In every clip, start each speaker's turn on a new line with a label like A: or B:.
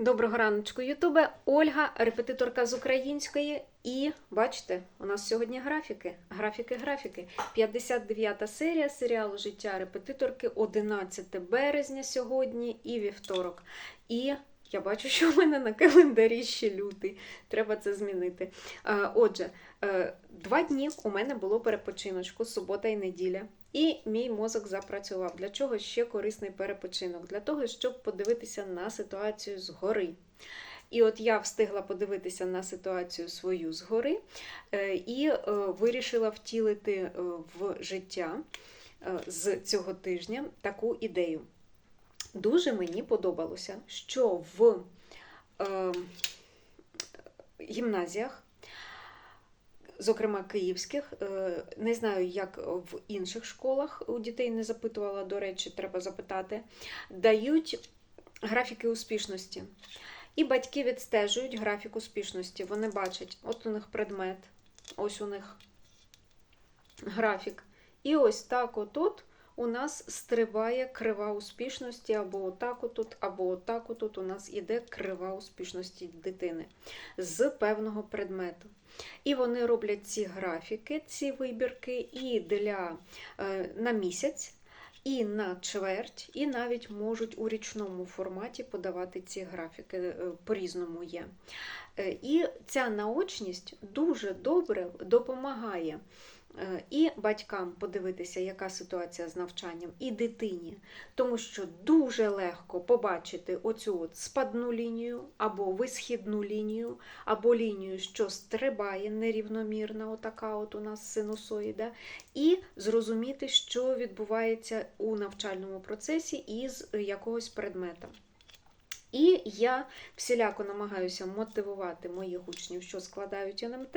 A: Доброго раночку, Ютубе. Ольга, репетиторка з української. І бачите, у нас сьогодні графіки. Графіки, графіки. 59-та серія серіалу Життя репетиторки, 11 березня сьогодні і вівторок. І я бачу, що в мене на календарі ще лютий. Треба це змінити. Е, Отже, е, два дні у мене було перепочиночку, субота і неділя. І мій мозок запрацював. Для чого ще корисний перепочинок? Для того, щоб подивитися на ситуацію згори. І от я встигла подивитися на ситуацію свою згори е, і е, вирішила втілити е, в життя з цього тижня таку ідею. Дуже мені подобалося, що в е, гімназіях зокрема київських. Е, Не знаю, як в інших школах у дітей не запитувала, до речі, треба запитати. Дають графіки успішності. І батьки відстежують графік успішності. Вони бачать, от у них предмет, ось у них графік. І ось так отут у нас стрибає крива успішності, або отак отут, або отак отут у нас іде крива успішності дитини з певного предмету. І вони роблять ці графіки, ці вибірки і для, е, на місяць, і на чверть, і навіть можуть у річному форматі подавати ці графіки, е, по-різному є. Е, І ця наочність дуже добре допомагає і батькам подивитися, яка ситуація з навчанням, і дитині, тому що дуже легко побачити оцю от спадну лінію або висхідну лінію, або лінію, що стрибає нерівномірно, отака от у нас синусоїда, і зрозуміти, що відбувається у навчальному процесі із якогось предмета. І я всіляко намагаюся мотивувати моїх учнів, що складають НМТ.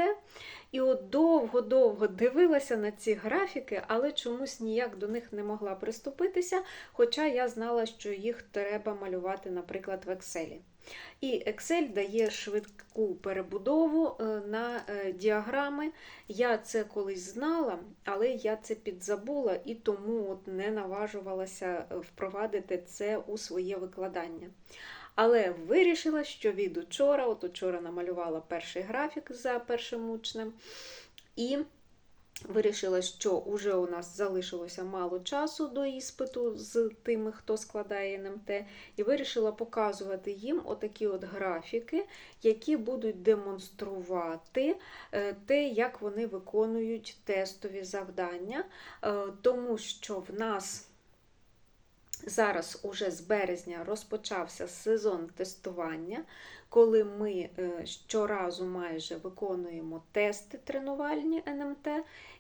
A: І от довго-довго дивилася на ці графіки, але чомусь ніяк до них не могла приступитися, хоча я знала, що їх треба малювати, наприклад, в Excel. І Excel дає швидку перебудову е, на е, діаграми. Я це колись знала, але я це підзабула і тому от не наважувалася е, впровадити це у своє викладання. Але вирішила, що від учора, от учора намалювала перший графік за першим учнем, і вирішила, що вже у нас залишилося мало часу до іспиту з тими, хто складає НМТ, і вирішила показувати їм отакі от графіки, які будуть демонструвати е, те, як вони виконують тестові завдання, Е, тому що в нас. Зараз уже з березня розпочався сезон тестування, коли ми е, щоразу майже виконуємо тести тренувальні НМТ,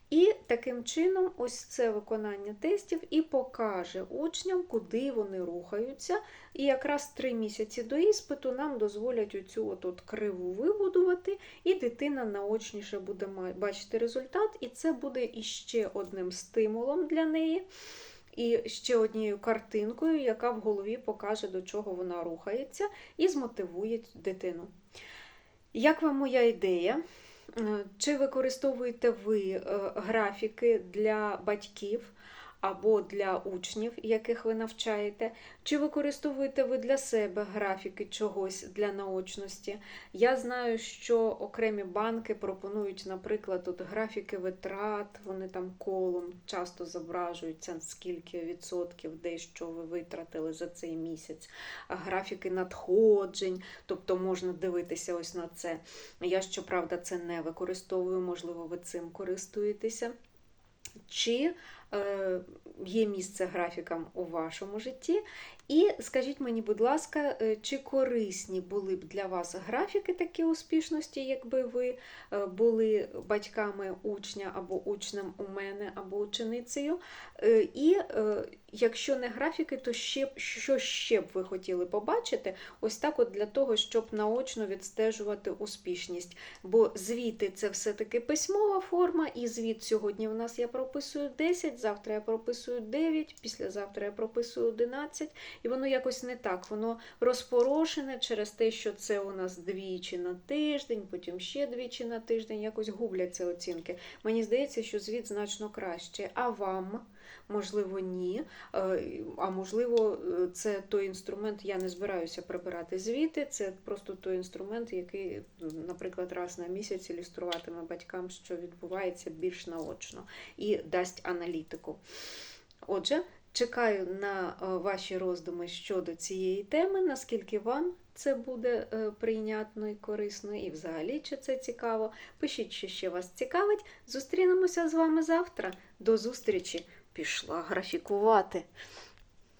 A: і таким чином ось це виконання тестів і покаже учням, куди вони рухаються. І якраз три місяці до іспиту нам дозволять оцю от криву вибудувати, і дитина наочніше буде бачити результат, і це буде іще одним стимулом для неї. І ще однією картинкою, яка в голові покаже, до чого вона рухається, і змотивує дитину. Як вам моя ідея? Е, Чи використовуєте ви е, графіки для батьків або для учнів, яких ви навчаєте? Чи використовуєте ви для себе графіки чогось для наочності? Я знаю, що окремі банки пропонують, наприклад, от графіки витрат, вони там колом часто зображуються, скільки відсотків де ви витратили за цей місяць, графіки надходжень, тобто можна дивитися ось на це. Я, щоправда, це не використовую, можливо, ви цим користуєтеся. Чи е, є місце графікам у вашому житті? І скажіть мені, будь ласка, е, чи корисні були б для вас графіки такі успішності, якби ви е, були батьками учня або учнем у мене, або ученицею? І якщо не графіки, то ще, що ще б ви хотіли побачити? Ось так, от для того, щоб наочно відстежувати успішність. Бо звіти це все-таки письмова форма, і звіт сьогодні в нас я прописую 10, завтра я прописую 9, післязавтра я прописую 11, і воно якось не так. Воно розпорошене через те, що це у нас двічі на тиждень, потім ще двічі на тиждень, якось губляться оцінки. Мені здається, що звіт значно краще. А вам? Можливо, ні. Е, А можливо, е, це той інструмент, я не збираюся прибирати звіти. Це просто той інструмент, який, наприклад, раз на місяць ілюструватиме батькам, що відбувається більш наочно, і дасть аналітику. Отже, чекаю на е, ваші роздуми щодо цієї теми, наскільки вам це буде прийнятно і корисно, і взагалі чи це цікаво. Пишіть, що ще вас цікавить. Зустрінемося з вами завтра. До зустрічі! Пішла графікувати.